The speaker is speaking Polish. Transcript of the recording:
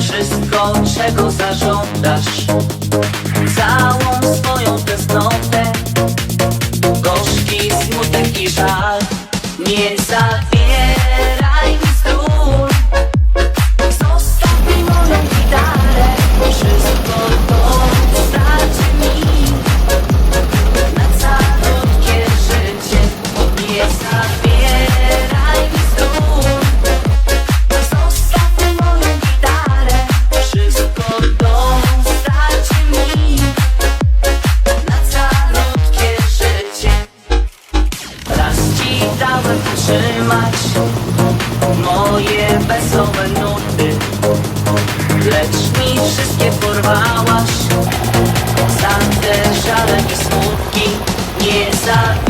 wszystko, czego zażądasz. Całą swoją tęsknotę Gorzki smutek i żal. Nie zabieraj mi strój Zostaw mi moją gitarę. Wszystko to wystarczy mi. Na calutkie życie. Nie zabieraj mi strój dałem trzymać. Moje wesołe nuty Lecz mi wszystkie porwałaś. Za te żale i smutki Nie zabieraj